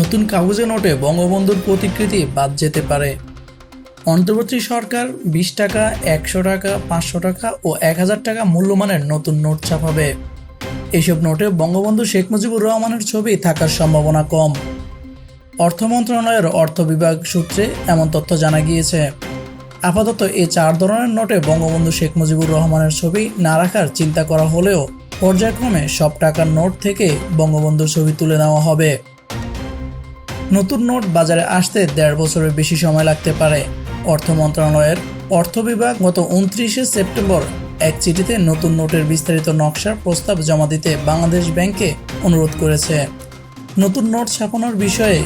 নতুন কাগজে নোটে বঙ্গবন্ধুর প্রতিকৃতি বাদ যেতে পারে। অন্তর্বর্তী সরকার বিশ টাকা, একশো টাকা, পাঁচশো টাকা ও এক হাজার টাকা মূল্যমানের নতুন নোট ছাপাবে। এসব নোটে বঙ্গবন্ধু শেখ মুজিবুর রহমানের ছবি থাকার সম্ভাবনা কম। অর্থ মন্ত্রণালয়ের অর্থ বিভাগ সূত্রে এমন তথ্য জানা গিয়েছে। আপাতত এই চার ধরনের নোটে বঙ্গবন্ধু শেখ মুজিবুর রহমানের ছবি না রাখার চিন্তা করা হলেও পর্যায়ক্রমে সব টাকার নোট থেকে বঙ্গবন্ধুর ছবি তুলে নেওয়া হবে। নতুন নোট বাজারে আসতে দেড় বছরের বেশি সময় লাগতে পারে। অর্থ মন্ত্রণালয়ের অর্থ বিভাগ গত উনত্রিশে সেপ্টেম্বর এক চিঠিতে নতুন নোটের বিস্তারিত নকশার প্রস্তাব জমা দিতে বাংলাদেশ ব্যাংকে অনুরোধ করেছে। নতুন নোট ছাপানোর বিষয়ে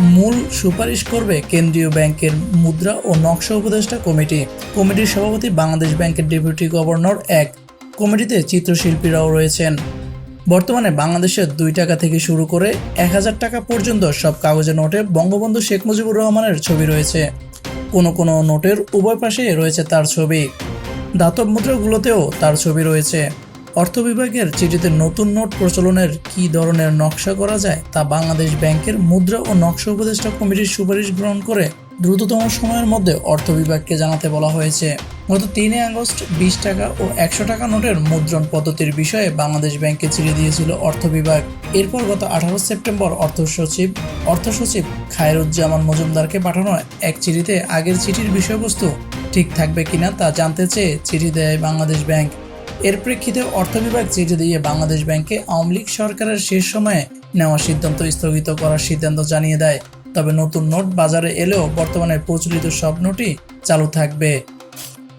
মূল সুপারিশ করবে কেন্দ্রীয় ব্যাংকের মুদ্রা ও নকশা উপদেষ্টা কমিটি। কমিটির সভাপতি বাংলাদেশ ব্যাংকের ডেপুটি গভর্নর এক। কমিটিতে চিত্রশিল্পীরাও রয়েছেন। বর্তমানে বাংলাদেশের দুই টাকা থেকে শুরু করে এক হাজার টাকা পর্যন্ত সব কাগজের নোটে বঙ্গবন্ধু শেখ মুজিবুর রহমানের ছবি রয়েছে। কোনো কোনো নোটের উভয় পাশে রয়েছে তার ছবি। দাতব মুদ্রাগুলোতেও তার ছবি রয়েছে। অর্থ বিভাগের চিঠিতে নতুন নোট প্রচলনের কী ধরনের নকশা করা যায় তা বাংলাদেশ ব্যাংকের মুদ্রা ও নকশা উপদেষ্টা কমিটির সুপারিশ গ্রহণ করে দ্রুততম সময়ের মধ্যে অর্থ বিভাগকে জানাতে বলা হয়েছে। গত তিনে আগস্ট বিশ টাকা ও একশো টাকা নোটের মুদ্রণ পদ্ধতির বিষয়ে বাংলাদেশ ব্যাংকে চিঠি দিয়েছিল অর্থ বিভাগ। এরপর গত আঠারো সেপ্টেম্বর অর্থ সচিব অর্থ সচিব খায়রুজ্জামান মজুমদারকে পাঠানো এক চিঠিতে আগের চিঠির বিষয়বস্তু ঠিক থাকবে কিনা তা জানতে চেয়ে চিঠি দেয় বাংলাদেশ ব্যাংক। এর প্রেক্ষিতে অর্থ বিভাগ চিঠি দিয়ে বাংলাদেশ ব্যাংকে আওয়ামী লীগ সরকারের শেষ সময়ে নেওয়া সিদ্ধান্ত স্থগিত করার সিদ্ধান্ত জানিয়ে দেয়। তবে নতুন নোট বাজারে এলেও বর্তমানে প্রচলিত সব নোটই চালু থাকবে।